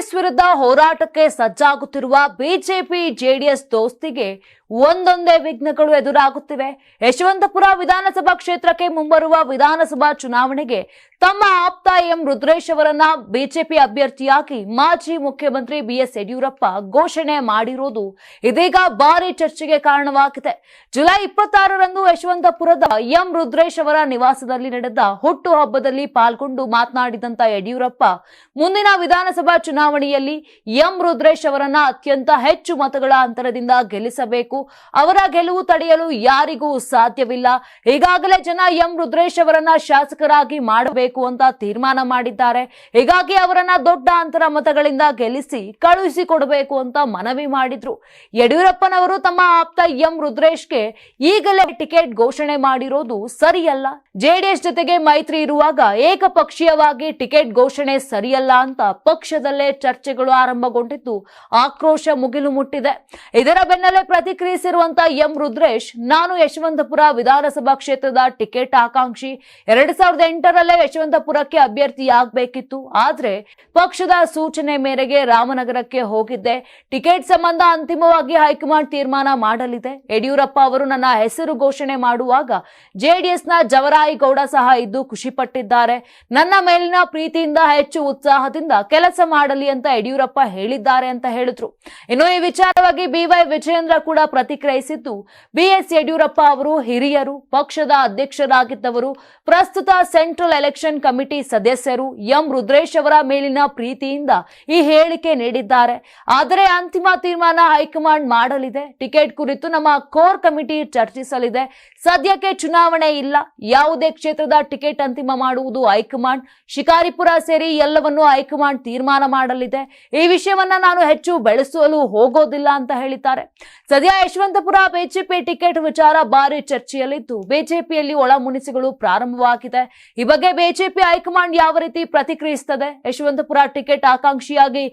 ಕಾಂಗ್ರೆಸ್ ವಿರುದ್ಧ ಹೋರಾಟಕ್ಕೆ ಸಜ್ಜಾಗುತ್ತಿರುವ BJP JDS ದೋಸ್ತಿಗೆ ಒಂದೊಂದೇ ವಿಘ್ನಗಳು ಎದುರಾಗುತ್ತಿವೆ. ಯಶವಂತಪುರ ವಿಧಾನಸಭಾ ಕ್ಷೇತ್ರಕ್ಕೆ ಮುಂಬರುವ ವಿಧಾನಸಭಾ ಚುನಾವಣೆಗೆ ತಮ್ಮ ಆಪ್ತ ಎಂ ರುದ್ರೇಶ್ ಅವರನ್ನ ಬಿಜೆಪಿ ಅಭ್ಯರ್ಥಿಯಾಗಿ ಮಾಜಿ ಮುಖ್ಯಮಂತ್ರಿ ಬಿಎಸ್ ಯಡಿಯೂರಪ್ಪ ಘೋಷಣೆ ಮಾಡಿರುವುದು ಇದೀಗ ಭಾರಿ ಚರ್ಚೆಗೆ ಕಾರಣವಾಗಿದೆ. ಜುಲೈ ಇಪ್ಪತ್ತಾರರಂದು ಯಶವಂತಪುರದ ಎಂ ರುದ್ರೇಶ್ ಅವರ ನಿವಾಸದಲ್ಲಿ ನಡೆದ ಹುಟ್ಟು ಹಬ್ಬದಲ್ಲಿ ಪಾಲ್ಗೊಂಡು ಮಾತನಾಡಿದಂತ ಯಡಿಯೂರಪ್ಪ, ಮುಂದಿನ ವಿಧಾನಸಭಾ ಚುನಾವಣೆಯಲ್ಲಿ ಎಂ ರುದ್ರೇಶ್ ಅವರನ್ನ ಅತ್ಯಂತ ಹೆಚ್ಚು ಮತಗಳ ಅಂತರದಿಂದ ಗೆಲ್ಲಿಸಬೇಕು. ಅವರ ಗೆಲುವು ತಡೆಯಲು ಯಾರಿಗೂ ಸಾಧ್ಯವಿಲ್ಲ. ಈಗಾಗಲೇ ಜನ ಎಂ ರುದ್ರೇಶ್ ಅವರನ್ನ ಶಾಸಕರಾಗಿ ಮಾಡಬೇಕು ಅಂತ ತೀರ್ಮಾನ ಮಾಡಿದ್ದಾರೆ. ಹೀಗಾಗಿ ಅವರನ್ನ ದೊಡ್ಡ ಅಂತರ ಮತಗಳಿಂದ ಗೆಲ್ಲಿಸಿ ಕಳುಹಿಸಿಕೊಡಬೇಕು ಅಂತ ಮನವಿ ಮಾಡಿದ್ರು. ಯಡಿಯೂರಪ್ಪನವರು ತಮ್ಮ ಆಪ್ತ ಎಂ ರುದ್ರೇಶ್ಗೆ ಈಗಲೇ ಟಿಕೆಟ್ ಘೋಷಣೆ ಮಾಡಿರೋದು ಸರಿಯಲ್ಲ. ಜೆಡಿಎಸ್ ಜೊತೆಗೆ ಮೈತ್ರಿ ಇರುವಾಗ ಏಕಪಕ್ಷೀಯವಾಗಿ ಟಿಕೆಟ್ ಘೋಷಣೆ ಸರಿಯಲ್ಲ ಅಂತ ಪಕ್ಷದಲ್ಲೇ ಚರ್ಚೆಗಳು ಆರಂಭಗೊಂಡಿದ್ದು ಆಕ್ರೋಶ ಮುಗಿಲು ಮುಟ್ಟಿದೆ. ಇದರ ಬೆನ್ನಲ್ಲೇ ಪ್ರತಿಕ್ರಿಯಿಸಿರುವಂತ ಎಂ ರುದ್ರೇಶ್, ನಾನು ಯಶವಂತಪುರ ವಿಧಾನಸಭಾ ಕ್ಷೇತ್ರದ ಟಿಕೆಟ್ ಆಕಾಂಕ್ಷಿ. ಎರಡ್ ಸಾವಿರದ ಎಂಟರಲ್ಲೇ ಯಶವಂತಪುರಕ್ಕೆ ಅಭ್ಯರ್ಥಿಯಾಗಬೇಕಿತ್ತು ಆದ್ರೆ ಪಕ್ಷದ ಸೂಚನೆ ಮೇರೆಗೆ ರಾಮನಗರಕ್ಕೆ ಹೋಗಿದ್ದೆ. ಟಿಕೆಟ್ ಸಂಬಂಧ ಅಂತಿಮವಾಗಿ ಹೈಕಮಾಂಡ್ ತೀರ್ಮಾನ ಮಾಡಲಿದೆ. ಯಡಿಯೂರಪ್ಪ ಅವರು ನನ್ನ ಹೆಸರು ಘೋಷಣೆ ಮಾಡುವಾಗ ಜೆಡಿಎಸ್ನ ಜವರಾಯಿಗೌಡ ಸಹ ಇದ್ದು ಖುಷಿಪಟ್ಟಿದ್ದಾರೆ. ನನ್ನ ಮೇಲಿನ ಪ್ರೀತಿಯಿಂದ ಹೆಚ್ಚು ಉತ್ಸಾಹದಿಂದ ಕೆಲಸ ಮಾಡಲಿ ಅಂತ ಯಡಿಯೂರಪ್ಪ ಹೇಳಿದ್ದಾರೆ ಅಂತ ಹೇಳಿದ್ರು. ಇನ್ನು ಈ ವಿಚಾರವಾಗಿ ಬಿವೈ ವಿಜಯೇಂದ್ರ ಕೂಡ ಪ್ರತಿಕ್ರಿಯಿಸಿದ್ದು, ಬಿಎಸ್ ಯಡಿಯೂರಪ್ಪ ಅವರು ಹಿರಿಯರು, ಪಕ್ಷದ ಅಧ್ಯಕ್ಷರಾಗಿದ್ದವರು, ಪ್ರಸ್ತುತ ಸೆಂಟ್ರಲ್ ಎಲೆಕ್ಷನ್ ಕಮಿಟಿ ಸದಸ್ಯರು ಎಂ ರುದ್ರೇಶ್ ಅವರ ಮೇಲಿನ ಪ್ರೀತಿಯಿಂದ ಈ ಹೇಳಿಕೆ ನೀಡಿದ್ದಾರೆ. ಆದರೆ ಅಂತಿಮ ತೀರ್ಮಾನ ಹೈಕಮಾಂಡ್ ಮಾಡಲಿದೆ. ಟಿಕೆಟ್ ಕುರಿತು ನಮ್ಮ ಕೋರ್ ಕಮಿಟಿ ಚರ್ಚಿಸಲಿದೆ. ಸದ್ಯಕ್ಕೆ ಚುನಾವಣೆ ಇಲ್ಲ. ಯಾವುದೇ ಕ್ಷೇತ್ರದ ಟಿಕೆಟ್ ಅಂತಿಮ ಮಾಡುವುದು ಹೈಕಮಾಂಡ್. ಶಿಕಾರಿಪುರ ಸೇರಿ ಎಲ್ಲವನ್ನೂ ಹೈಕಮಾಂಡ್ ತೀರ್ಮಾನ ಮಾಡಲಿದೆ. ಈ ವಿಷಯವನ್ನ ನಾನು ಹೆಚ್ಚು ಬೆಳೆಸಲು ಹೋಗೋದಿಲ್ಲ ಅಂತ ಹೇಳಿದ್ದಾರೆ. ಸದ್ಯ ಯಶವಂತಪುರ ಬಿಜೆಪಿ ಟಿಕೆಟ್ ವಿಚಾರ ಭಾರಿ ಚರ್ಚೆಯಲ್ಲಿದ್ದು ಬಿಜೆಪಿಯಲ್ಲಿ ಒಳ ಮುನಿಸುಗಳು ಪ್ರಾರಂಭವಾಗಿದೆ. ಈ ಬಗ್ಗೆ ಬಿಜೆಪಿ ಹೈಕಮಾಂಡ್ ಯಾವ ರೀತಿ ಪ್ರತಿಕ್ರಿಯಿಸುತ್ತದೆ? ಯಶವಂತಪುರ ಟಿಕೆಟ್ ಆಕಾಂಕ್ಷಿಯಾಗಿ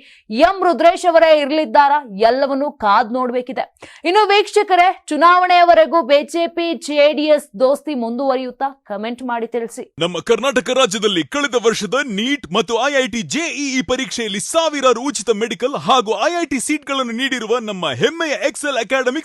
ಎಂ ರುದ್ರೇಶ್ ಅವರೇ ಇರಲಿದ್ದಾರಾ? ಎಲ್ಲವನ್ನೂ ಕಾದ್ ನೋಡಬೇಕಿದೆ. ಇನ್ನು ವೀಕ್ಷಕರೇ, ಚುನಾವಣೆಯವರೆಗೂ ಬಿಜೆಪಿ ಜೆಡಿಎಸ್ ದೋಸ್ತಿ ಮುಂದುವರಿಯುತ್ತಾ? ಕಮೆಂಟ್ ಮಾಡಿ ತಿಳಿಸಿ. ನಮ್ಮ ಕರ್ನಾಟಕ ರಾಜ್ಯದಲ್ಲಿ ಕಳೆದ ವರ್ಷದ ನೀಟ್ ಮತ್ತು ಐಐಟಿ ಜೆಇಇ ಪರೀಕ್ಷೆಯಲ್ಲಿ ಸಾವಿರಾರು ಉಚಿತ ಮೆಡಿಕಲ್ ಹಾಗೂ ಐಐಟಿ ಸೀಟ್ಗಳನ್ನು ನೀಡಿರುವ ನಮ್ಮ ಹೆಮ್ಮೆಯ ಎಕ್ಸೆಲ್